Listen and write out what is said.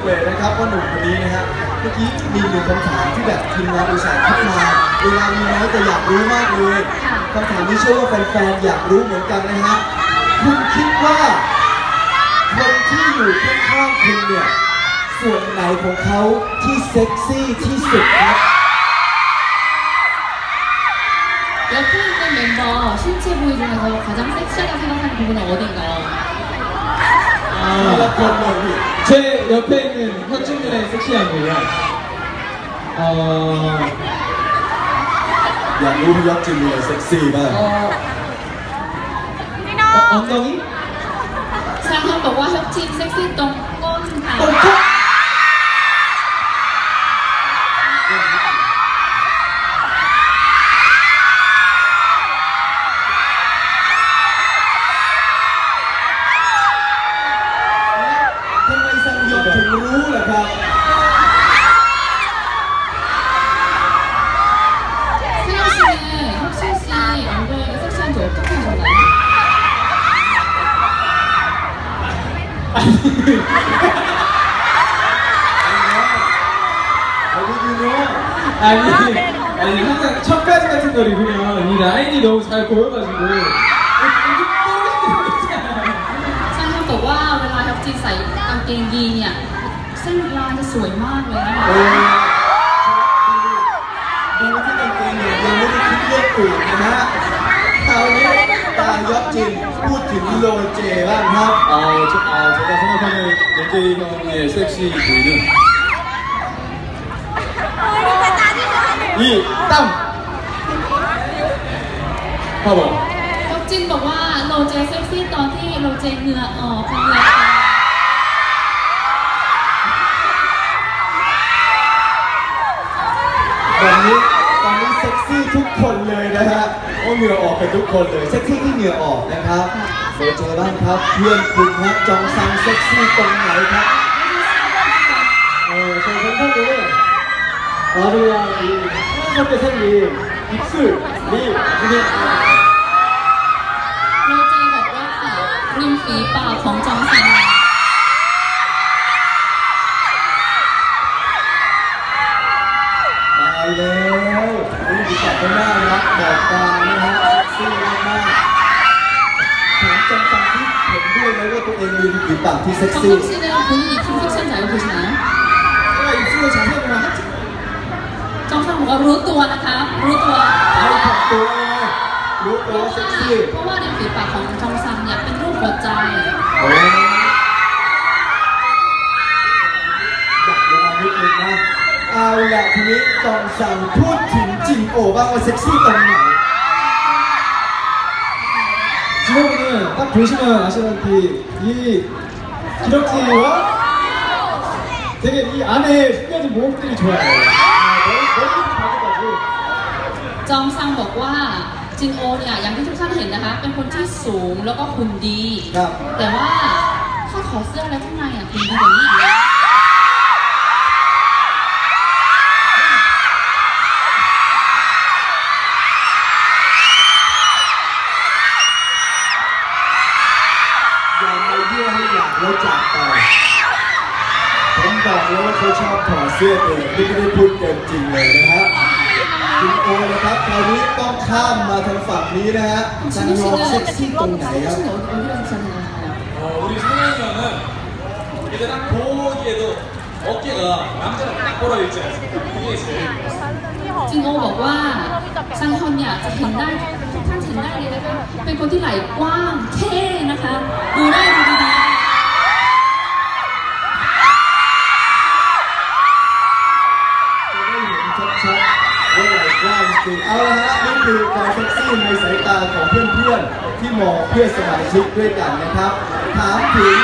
เลยนะครับว่าหนุ่มคนนี้นะฮะเมื่อกี้มีหนึ่งคำถามที่แบบทีมงานอุตส่าห์คิดมาเวลามีน้อยแต่อยากรู้มากเลยคำถามนี้เชื่อว่าแฟนๆอยากรู้เหมือนกันนะฮะคุณคิดว่าคนที่อยู่ข้างๆคุณเนี่ยส่วนไหนของเขาที่เซ็กซี่ที่สุดครับ 옆에 있는 멤버 신체 부위 중에서 가장 섹시하다고 생각하는 부분은 어딘가요? ทีละคนเลยพี่ 제 옆에 있는 현진이의 섹시한 부위는 어, อยากรู้พี่ยอดจิมเลยเซ็กซี่มาก 어, 어, 엉덩이? 상현 บอกว่า 혁진 섹시 똥ก้นค่ะ ยอนถึงรู้ล่ะครับ 세영 씨는 혁진 씨 엉덩이가 섹시한지 어떻게 아셨나요? 아니, 아니, 항상 첫까지 같은 걸 입으면 이 라인이 너무 잘 보여가지고. 이렇게 떨어지는 ช่างเขาบอกว่าเวลา 혁진 ใส่กางเกงยีนเนี่ย เส้นลายจะสวยมากเลยนะคะ โอ้ดูที่กางเกงเนี่ยยังไม่ได้คิดเรื่องอื่นนะฮะคราวนี้ตายอดจินพูดถึงโลเจบ้างครับ 아, 저, 아, 제가 생각하는 연재이 형의 섹시 부위는 이 땀! 봐봐. เ혁진 บอกว่าโลเจเซ็กซี่ตอนที่โลเจเหงื่อออกเหงื่อ เหงื่อออกกันทุกคนเลยเซ็กซี่ที่เหงื่อออกนะครับโซเจอบ้างครับเพื่อนคุณครับจองซังเซ็กซี่ตรงไหนครับ 어, 저 생각으로 마루와 이 하얀색의 생긴 입술, 립, 이게 โลเจบอกว่าริมฝีปากของจองซัน ตัวเองมีฝีปากที่เซ็กซี่ 정석 씨는 본인이 픽션지 알고 계시나요? 제가 입술을 자세히 보면 하트 จองซันบอกว่ารู้ตัวนะคะรู้ตัว ไม่ถูกตัวเลยรู้ตัวว่าเซ็กซี่ เพราะว่าริมฝีปากของจองซันเนี่ยเป็นรูปหัวใจ โอ้ยดักลงมานิดนึงนะ เอาละทีนี้จองสั่งพูดถึงจินโอบ้างว่าเซ็กซี่ตรงไหน 지난번에 딱 보시면 아시다시피 이 기럭지와 되게 이 안에 숨겨진 모험들이 좋아요. 아, 머리, 머리부터 발끝까지. จองซังบอกว่าจินโอเนี่ยอย่างที่ทุกท่านเห็นนะคะ เป็นคนที่สูงแล้วก็หุ่นดี ครับ แต่ว่าถ้าขอดเสื้อแล้วข้างในอ่ะหุ่นดีกว่านี้อีกนะ เยื่อให้อยากแล้วจากไป ผมบอกแล้วว่าเขาชอบถอดเสื้อเองนี่ไม่ได้พูดเกินจริงเลยนะฮะจินโอนะครับคราวนี้ต้องข้ามมาทางฝั่งนี้นะฮะซัน 진호 โยเซ็ก 씨는 ซี่ตรงไหนครับ 섹시는 어디- 어디가 섹시한가요? 어, 우리 성현이 형은 이제 딱 보기에도 어깨가 남자랑 딱 벌어있지 않습니까? 그게 제일 จินโอบอกว่าซังฮอนเนี่ยจะเห็นได้ทุกท่านเห็นได้เลยนะคะ เป็นคนที่ไหล่กว้างเท่นะคะ ดูได้ดู ู จริงเอาละฮะนี่คือความเซ็กซี่ในสายตาของเพื่อนๆที่มองเพื่อนสมาชิกด้วยกันนะครับ ถามถึง